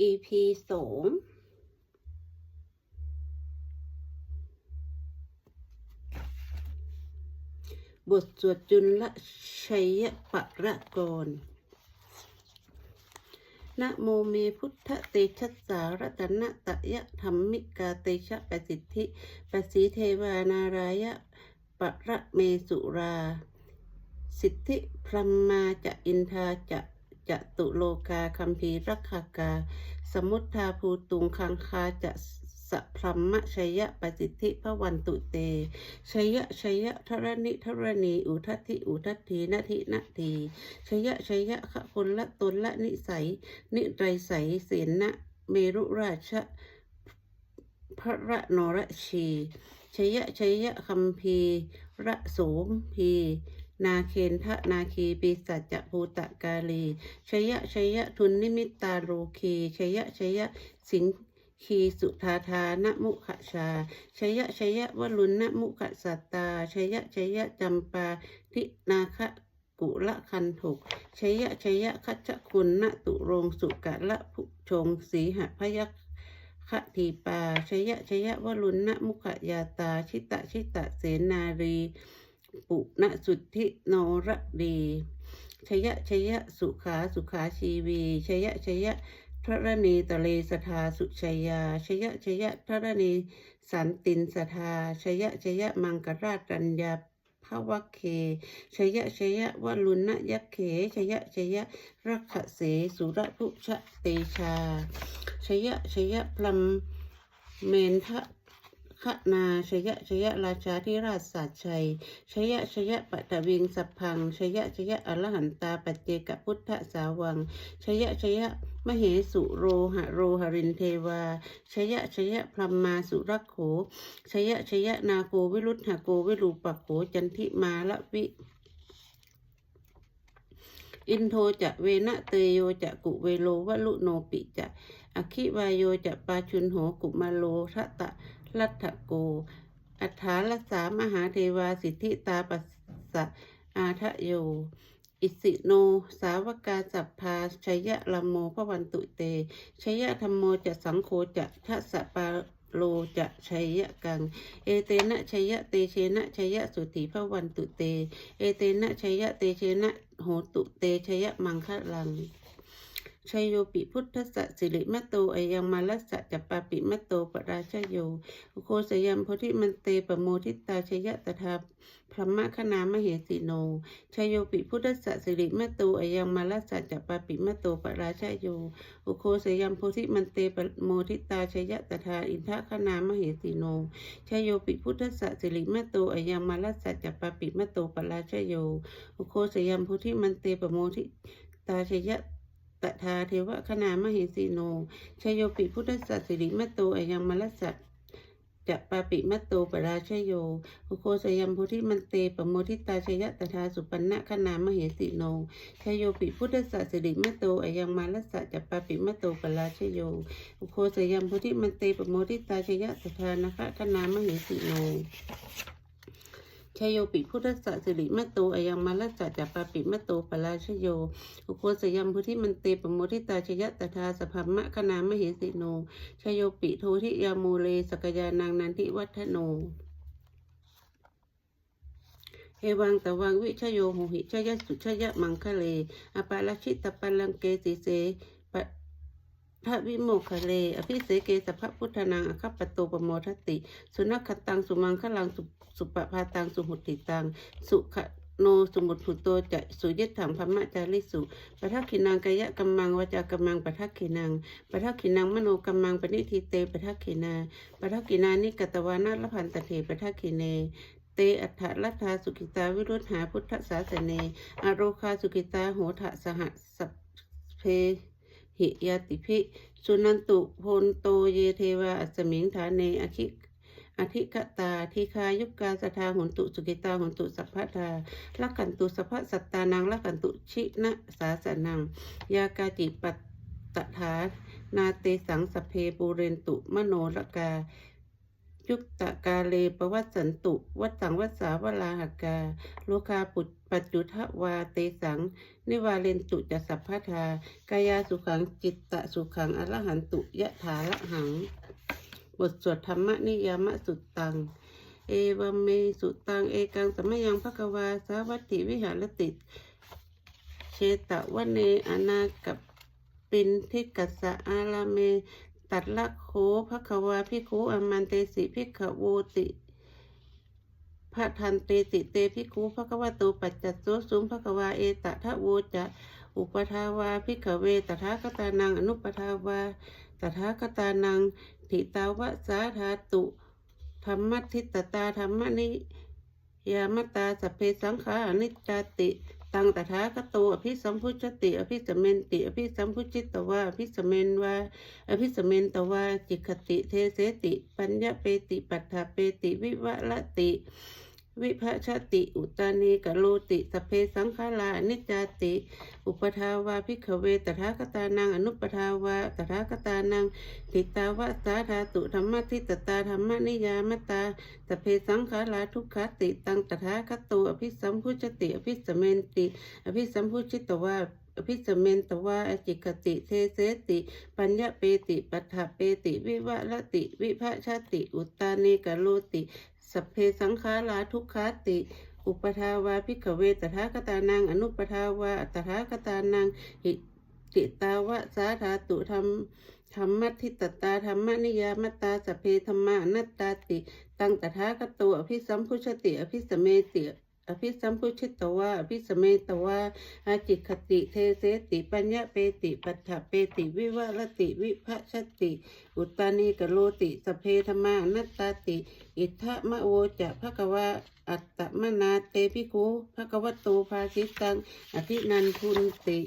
EP สองบทสวดจุลชัยปะระกรนะโมเมพุทธเตชัสารัตนะตะยะธรรมิกาเตชะปสิทธิปสีเทวานารายะปะระเมสุรา สิทธิพรหมมาจะอินทาจะ จะตุโลกาคัมภีรักขากา สมุทธาภูตุงคังคาจะสะพรหมชัยยะปสิทธิพระวันตุเตชัยยะชัยยะทรณิทรณี อุทัติอุทัตถีนาทินาทีชัยยะชัยยะขะคนละตนละนิสัย นิไรใสเสนะเมรุราชพระระนรชีชัยยะชัยยะคัมภีระโสมพี นาเคนทะนาคีปีสัจจภูตะกาลีชยยะชยยะทุนนิมิตตาโรคีชยยะชยยะสิงคีสุธาธานะมุขชาชยยะชยยะวลุณนะมุขสัตตาชยยะชยยะจำปาทินาคะกุละคันถกชยยะชยยะคัจคุณณตุโรงสุกะละภุชงสีหพยัคขทีปาชยยะชยยะวลุณนะมุขยาตาชิตะชิตะเสนารี ปุณสุทธิโนรดีชยะชยะสุขาสุขาชีวีชยะชยะทรณีตะเลสทาสุชยาชยะชยะทรณีสันตินสทาชยะชยะมังกราชัญญาภวะเคชยะชยะวลุณยักเขชยะชยะรักขเสสุระภุชะเตชาชยะชยะพลัมเมนทะ ขนาชยะชยะราชาธิราชศาสตร์ชัย ชยะชยะปัตตวิงสัพพัง ชยะชยะอรหันตาปัจเจกพุทธสาวัง ชยะชยะมเหสุโรหะโรหรินเทวา ชยะชยะพรหมมาสุรักโข ชยะชยะนาโกวิรุธหโกวิรูปโขจันทิมาละวิอินโทจะเวนะเตโยจะกุเวโลวลุโนปิจะอคิวายโยจะปาชุนโหกุมาโลทะตะ รัตโก อัฏฐารัสสามหาเทวาสิทธิตาปัสสะอาทะโย อิสิโน สาวกาสัพพาชยะลมโมพระวันตุเตชยะธรรมโมจะสังโฆจะทัสสะปาโลจะชัยยะกัง เอเตนะชัยยะเตเชนะชัยยะสุติพระวันตุเต เอเตนะชัยยะเตเชนะโหตุเตชัยยะมังคะลัง ชัยโยปิพุทธสสะสิริมตโตอยังมาลัสสะจัปปาปิมตโตปราชโยอุโคสยัมโพธิมันเตปโมทิตาชยะตถาพรหมคณามเหสิโนชยโยปิพุทธสสะสิริมตโตอยังมาลัสสะจัปปาปิมตโตปราชโย อุโคสยัมโพธิมันเตปโมทิตาชยะตถาอินทคณามเหสิโนชยโยปิพุทธสสะสิริมตโตอยังมาลัสสะจัปปาปิมตโตปราชโย อุโคสยัมโพธิมันเตปโมทิตาชยะ ตถาเทวะคณามเหสีโนชยโยปิพุทธสัสสิริมัตโตอยังมลสัจจะปาปิมัตโตปราชโยอุโคสยัมโพธิมันเตปโมทิตาชยะตถาสุปันนะคณามเหสีโนชยโยปิพุทธสัสสิริมัตโตอยังมลสัจจะปาปิมัตโตปราชโยอุโคสยัมโพธิมันเตปโมทิตาชยะตถานะคะคณามเหสีโน ชยโยปิพุทธสัสิริมะโตอายังมาลัสสะจัปปาปิมะโตปราชโยอุโคสยัมพุทธิมันเตปโมทิตาชยะตถาสภมมะคณามเหสิโนชยโยปิโททิยามูเลสกยานังนันทิวัฒโนเอวังตวังวิชโยโหหิชยสุชยะมังคะเลอปาลชิตปัลลังเกสิเส พระวิโมคคะเลอภิเสเกสพระพุทธนางอคัปปโตปโมทติ สุนัขตังสุมังคลังสุสุปภาตังสุหุติตัง สุขโนสมุตถุโตจะสุยตถังพมะจาริสุปทักขินังกายะกัมมังวจากัมมังปทักขินังปทักขินังมโนกัมมังปณิทิเตปทักขินาปทักขินานิกตวานาลพันตเถปทักขิเนเตอัฏฐลัทธาสุขิตาวิรุธหาพุทธศาสเนอโรคาสุขิตาโหทะสหสัพเพ หิยติภิสุนันตุพนโตเยเทวาอัสมิงฐานเนอคิอธิกตาทีคายุกาสทาหุนตุสุกิตาหุนตุสัพพทาลักขันตุสัพพสัตตานังลักขันตุชินะสาสนัง ยากาจิปัตตถานาเตสังสเพปูเรนตุมโนรกา ยุตตะกาเลปวัตสันตุ วัดสังวัสสาวลาหกาโลคาปุตปัจจุทวาเตสัง นิวาเลนตุจะสัพพทากายาสุขังจิตตะสุขังอรหันตุยะถาละหัง บทสวดธรรมนิยามสุตตัง เอวเมสุตัง เอกังสมยังภควาสาวัตถิวิหารติเชตะวะเนอนากับปินทิกัสสะอาลาเม ตัดละโคภควาพิคุอมันเตสิพิขโวติพระทันเตติเตพิคุภควาโตปัจจัตโสสุมภควาเอตทะโวจะอุปทาวาพิขเวตถาคตานังอนุปทาวาตถาคตานังทิตาวะสาธาตุธรรมทิตตตาธรรมนิยามตาสเพสังขาอนิจจติ ตังตถาคโตอภิสัมพุชติ อภิสเมนติ อภิสัมพุชิตตวาอภิสเมนวาอภิสเมนตวาจิกขติ เทเสติ ปัญญาเปติ ปัฏฐาเปติ วิวะละติ วิภชติ อุตานีกโลติสเพสังฆาลาอนิจจติ อุปทาวาพิขเวตถาคตานังอนุปทาวาตถาคตานังทิตาวะสาธาตุธรรมทิตตาธรรมนิยามตาสเพสังฆาลาทุกขติตังตถาคโตอภิสัมพุชติอภิสมเมนติ อภิสัมพุชิตวา อภิสมเมนตวาอจิกติเทเสติ ปัญญเปติปัฏฐเปติ วิวะละติ วิภชาติ อุตตานีกโลติสพเพสังขาราทุกขติอุปทาวาพิกเวตถาคตานังอนุปทาวาตถาคตานังหิติตาวะสาธาตุธรรมธรรมทิตตตาธรรมนิยามตาสเพธรรมานัตตาติ ตังตถาคโตอภิสัมพุชติอภิสเมติ ภิสัมพุชิตตวะอภิสเมตวะอาจิคติเทเสติปัญญาเปติปัฏฐเปติวิวรติวิภชติ อุตตานีกโลติสเพธมานัตตาติ อิทธะมะโวจะภะกวะอัตตมนาเตพิคุภะกวะตูภาสิตังอภินันทุนติ